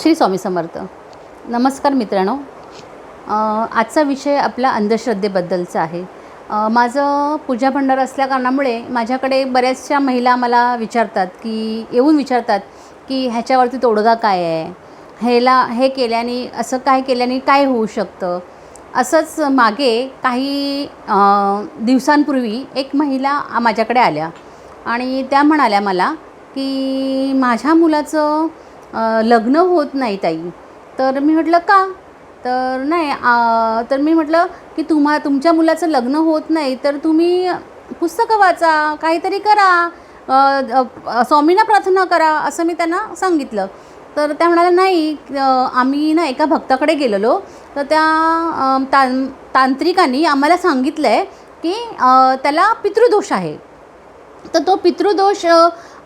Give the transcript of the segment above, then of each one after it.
श्री स्वामी समर्थ. नमस्कार मित्रांनो. आजचा विषय आपला अंधश्रद्धेबद्दलचा आहे. माझं पूजा भंडार असल्या कारणामुळे माझ्याकडे बऱ्याचशा महिला मला विचारतात की येऊन विचारतात की ह्याच्यावरती तोडगा काय आहे? ह्याला हे केल्याने असं काय केल्याने काय होऊ शकतं? असंच मागे काही दिवसांपूर्वी एक महिला माझ्याकडे आल्या. आणि त्या म्हणाल्या मला की माझ्या मुलाचं लग्न होत नाही ताई. तर मी म्हटलं का? तर नाही तर मी म्हटलं की तुम्हा तुमच्या मुलाचं लग्न होत नाही तर तुम्ही पुस्तकं वाचा काहीतरी करा स्वामींना प्रार्थना करा असं मी त्यांना सांगितलं. तर त्या म्हणाल्या नाही आम्ही ना एका भक्ताकडे गेलेलो. तर त्या तां तांत्रिकांनी आम्हाला सांगितलं आहे की त्याला पितृदोष आहे. तर तो पितृदोष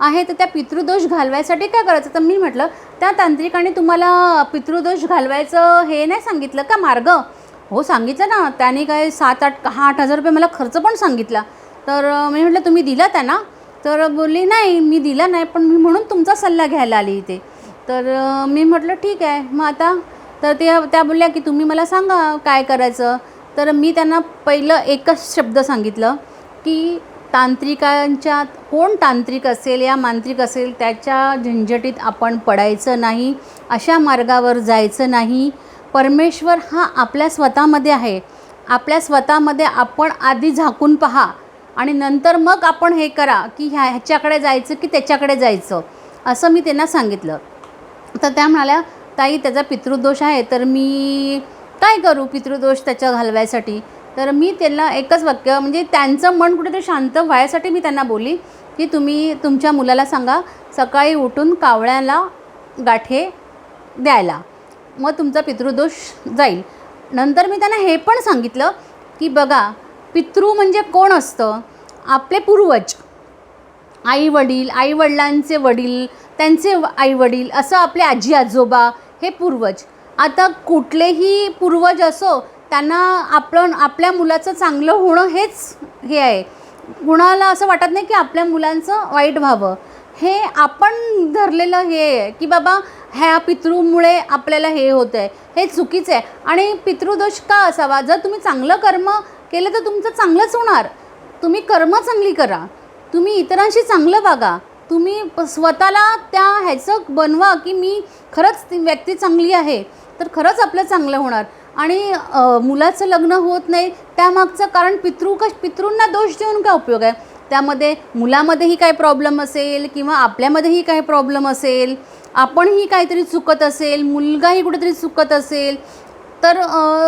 आहे तर त्या पितृदोष घालवायसाठी काय करायचं? तर मी म्हटलं त्या तांत्रिकाने तुम्हाला पितृदोष घालवायचं हे नाही सांगितलं का मार्ग? हो सांगितलं ना. त्याने काय सात आठ हा आठ हजार रुपये मला खर्च पण सांगितला. तर मी म्हटलं तुम्ही दिला त्यांना? तर बोलली नाही मी दिला नाही पण मी म्हणून तुमचा सल्ला घ्यायला आली इथे. तर मी म्हटलं ठीक आहे मग आता? तर त्या त्या बोलल्या की तुम्ही मला सांगा काय करायचं? तर मी त्यांना पहिलं एकच शब्द सांगितलं की तांत्रिकांच्या कोण तांत्रिक असेल या मांत्रिक असेल त्याच्या झंझटीत आपण पडायचं नाही अशा मार्गावर जायचं नाही. परमेश्वर हा आपल्या स्वतःमध्ये आहे. आपल्या स्वतःमध्ये आपण आधी झाकून पहा आणि नंतर मग आपण हे करा की ह्या ह्याच्याकडे जायचं की त्याच्याकडे जायचं असं मी त्यांना सांगितलं. तर त्या म्हणाल्या ताई त्याचा पितृदोष आहे तर मी काय करू पितृदोष त्याच्या घालवायसाठी? तर मी त्यांना एकच वाक्य म्हणजे त्यांचं मन कुठेतरी शांत व्हायसाठी मी त्यांना बोलली की तुम्ही तुमच्या मुलाला सांगा सकाळी उठून कावळ्याला गाठे द्यायला मग तुमचा पितृदोष जाईल. नंतर मी त्यांना हे पण सांगितलं की बघा पितृ म्हणजे कोण असतं? आपले पूर्वज. आई वडील आई वडिलांचे वडील त्यांचे आई वडील असं आपले आजी आजोबा हे पूर्वज. आता कुठलेही पूर्वज असो त्यांना आपण आपल्या मुलाचं चांगलं होणं हेच हे आहे. कुणाला असं वाटत नाही की आपल्या मुलांचं वाईट व्हावं. हे आपण धरलेलं हे आहे की बाबा ह्या पितृमुळे आपल्याला हे होतं आहे हे चुकीचं आहे. आणि पितृदोष का असावा? जर तुम्ही चांगलं कर्म केलं तर तुमचं चांगलंच होणार. तुम्ही कर्म चांगली करा. तुम्ही इतरांशी चांगलं वागा. तुम्ही प- स्वतःला त्या ह्याचं बनवा की मी खरंच ती व्यक्ती चांगली आहे. तर खरंच आपलं चांगलं होणार. आणि मुलाचं लग्न होत नाही त्यामागचं कारण पितृ कश पितृंना दोष देऊन काय उपयोग आहे? त्यामध्ये मुलामध्येही काय प्रॉब्लेम असेल किंवा आपल्यामध्येही काय प्रॉब्लेम असेल आपणही काहीतरी चुकत असेल मुलगाही कुठेतरी चुकत असेल तर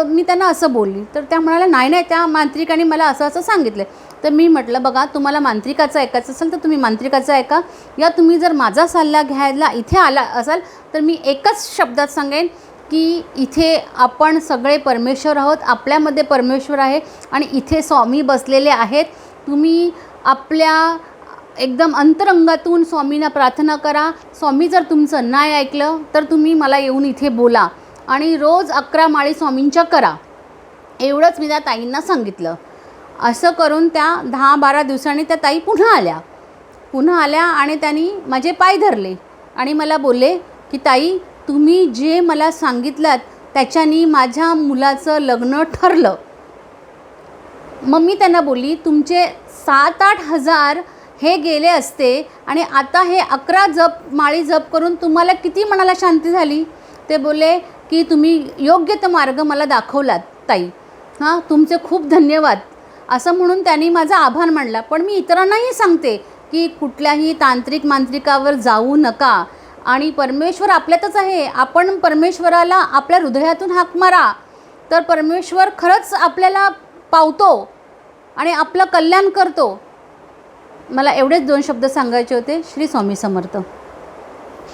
मी त्यांना असं बोलली. तर त्या म्हणाल्या नाही नाही त्या मांत्रिकाने मला असं असं सांगितलं. तर मी म्हटलं बघा तुम्हाला मांत्रिकाचं ऐकायचं असेल तर तुम्ही मांत्रिकाचं ऐका. या तुम्ही जर माझा सल्ला घ्यायला इथे आला असाल तर मी एकच शब्दात सांगेन की इथे आपण सगळे परमेश्वर आहोत आपल्यामध्ये परमेश्वर आहे आणि इथे स्वामी बसलेले आहेत. तुम्ही आपल्या एकदम अंतरंगातून स्वामींना प्रार्थना करा. स्वामी जर तुमचं नाही ऐकलं तर तुम्ही मला येऊन इथे बोला आणि रोज अकरा माळी स्वामींच्या करा. एवढंच मी त्या ताईंना सांगितलं. असं करून त्या दहा बारा दिवसांनी त्या ताई पुन्हा आल्या. पुन्हा आल्या आणि त्यांनी माझे पाय धरले आणि मला बोलले की ताई तुम्ही जे मला सांगितलात त्याच्यानी माझ्या मुलाचं लग्न ठरलं. मग मी त्यांना बोलली तुमचे सात आठ हजार हे गेले असते आणि आता हे अकरा जप माळी जप करून तुम्हाला किती मनाला शांती झाली? ते बोलले की तुम्ही योग्य तो मार्ग मला दाखवलात ताई. हां तुमचे खूप धन्यवाद. असं म्हणून त्यांनी माझा आभार मानला. पण मी इतरांनाही सांगते की कुठल्याही तांत्रिक मांत्रिकावर जाऊ नका. आणि परमेश्वर आपल्यातच आहे. आपण परमेश्वराला आपल्या हृदयातून हाक मारा. तर परमेश्वर खरंच आपल्याला पावतो आणि आपलं कल्याण करतो. मला एवढेच दोन शब्द सांगायचे होते. श्री स्वामी समर्थ.